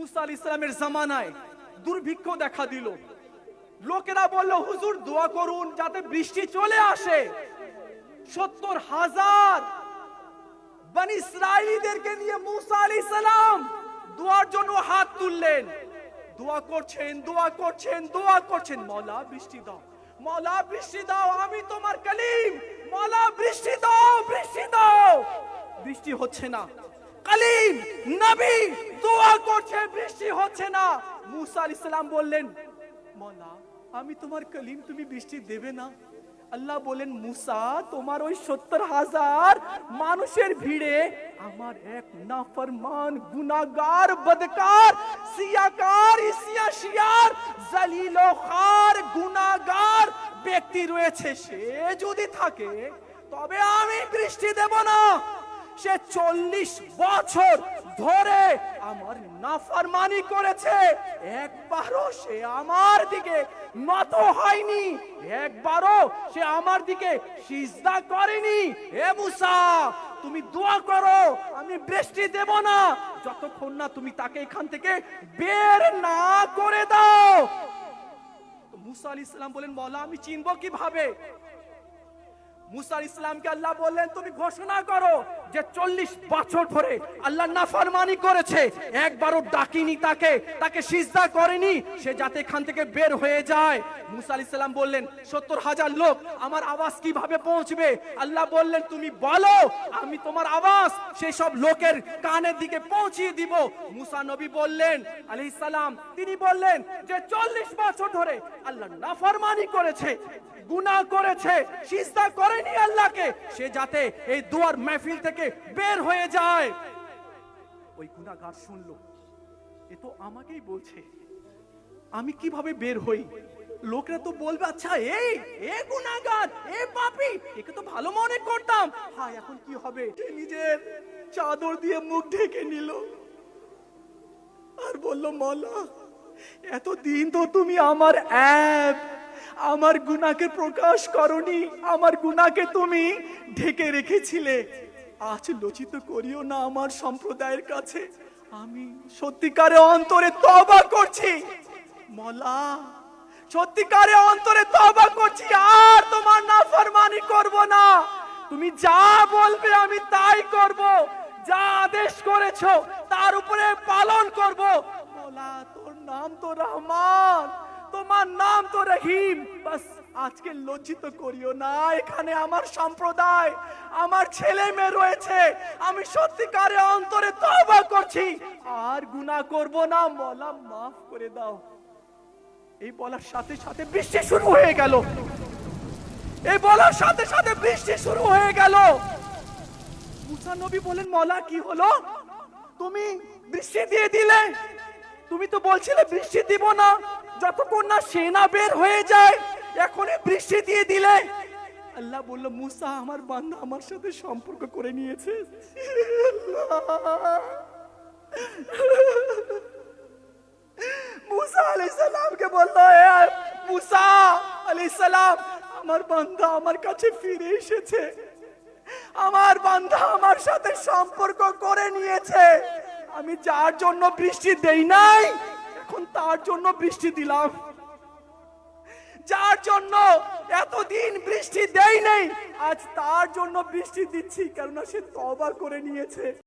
মুসা আল ইসলামের জামানায় দুর্ভিক্ষ দেখা দিল। লোকেরা বলল, হুজুর, দোয়া করুন যাতে বৃষ্টি চলে আসে। সত্তর হাজার বান ইসরায়েলিদেরকে নিয়ে মুসা দোয়ার জন্য হাত তুললেন। দোয়া করছেন দোয়া করছেন দোয়া করছেন। মলা বৃষ্টি দাও। মলা বৃষ্টি দাও। আমি তোমার কলিম। মলা বৃষ্টি দাও বৃষ্টি দাও। বৃষ্টি হচ্ছে না। কলিম, নবী, দোয়া বৃষ্টি হচ্ছে না। মুসা আলাইহিস সালাম বললেন, মলা, আমি তোমার কলিম তুমি বৃষ্টি দেবে না। আল্লাহ বলেন মুসা, তোমার ওই সত্তর হাজার মানুষের ভিড়ে আমার এক নাফরমান গুনাগার বদকার, সিয়াকার ইসিয়া শিয়ার জালিল খার গুনাগার ব্যক্তি রয়েছে। সে যদি থাকে, তবে আমি বৃষ্টি দেব না। সে চল্লিশ বছর ধরে আমার নাফরমানি করেছে। একবারও সে আমার দিকে নত হয়নি। একবারও সে আমার দিকে সিজদা করেনি। হে মুসা, তুমি দোয়া করো, আমি বৃষ্টি দেব না। যতক্ষণ না তুমি তাকে এখান থেকে বের না করে দাও। মুসা আলী ইসলাম বলেন মৌলা আমি চিনব কীভাবে? মুসা ইসলামকে আল্লাহ বললেন, তুমি ঘোষণা করো যে চল্লিশ বছর ধরে আল্লাহ নাফরমানি করেছে, একবারও ডাকিনি তাকে তাকে সিজদা করেনি, সে যাতে এখান থেকে বের হয়ে যায়। মুসা আলাইহিস সালাম বললেন, সত্তর হাজার লোক আমার আওয়াজ কীভাবে পৌঁছবে? আল্লাহ বললেন, তুমি বলো, আমি তোমার আওয়াজ সেই সব লোকের কানের দিকে পৌঁছিয়ে দিব। মুসা নবী বললেন সালাম, তিনি বললেন যে চল্লিশ বছর ধরে আল্লাহ নাফরমানি করেছে, গুনাহ করেছে, সিজদা করেনি আল্লাহকে, সে যাতে এই দুয়ার মাহফিল থেকে বের হয়ে যায়। ওই গুনাহগার শুনলো। এ তো আমাকেই বলছে, আমি কীভাবে বের হই? লোকরা তো বলবে আচ্ছা এই, এ গুনাহগার, এ পাপী, একে তো ভালো মনে করতাম। হায়, এখন কি হবে? নিজের চাদর দিয়ে মুখ ঢেকে নিল আর বলল, মলা, এতদিন তো তুমি আমার অ্যাপ, আমার গুনাকে প্রকাশ করনি, আমার গুনাকে তুমি ঢেকে রেখেছিলে। আজ লচিত করিও না আমার সম্প্রদায়ের কাছে। আমি সত্যিকারে অন্তরে তবা করছি। মলা, সত্যিকারে অন্তরে তবা করছি, আর তোমার না ফরমানি করব না। তুমি যা বলবে আমি তাই করব। যা আদেশ করেছ, তার উপরে পালন করব। মোলা, তোর নাম তো রহমান। তোমার নাম তো রহিম। বাস, আজকে লজ্জিত করিও না, এখানে আমার সম্প্রদায়, আমার ছেলে মেয়ে রয়েছে। আমি সত্যিকারে অন্তরে তওবা করছি। আর গুনাহ করব না, মলা মাফ করে দাও। এই বলার সাথে সাথে বৃষ্টি শুরু হয়ে গেল। এই বলার সাথে সাথে বৃষ্টি শুরু হয়ে গেল। মুসা নবী বলেন, মলা, কি হলো? তুমি বৃষ্টি দিয়ে দিলে। তুমি তো বলছিলে বৃষ্টি দিব না। যতক্ষণ না সেনা বের হয়ে যায়, এখনই বৃষ্টি দিয়ে দিলে। আল্লাহ বলল, মুসা, আমার বান্দা আমার সাথে সম্পর্ক করে নিয়েছে। মুসা আলাইহিস সালামকে বলল, "এ মুসা আলাইহিস সালাম, আমার বান্দা আমার কাছে ফিরে এসেছে। আমার বান্দা আমার সাথে সম্পর্ক করে নিয়েছে। আমি যার জন্য বৃষ্টি দেই নাই এখন তার জন্য বৃষ্টি দিলাম। যার জন্য এতদিন বৃষ্টি দেয় নাই আজ তার জন্য বৃষ্টি দিচ্ছি, কেননা সে তবা করে নিয়েছে।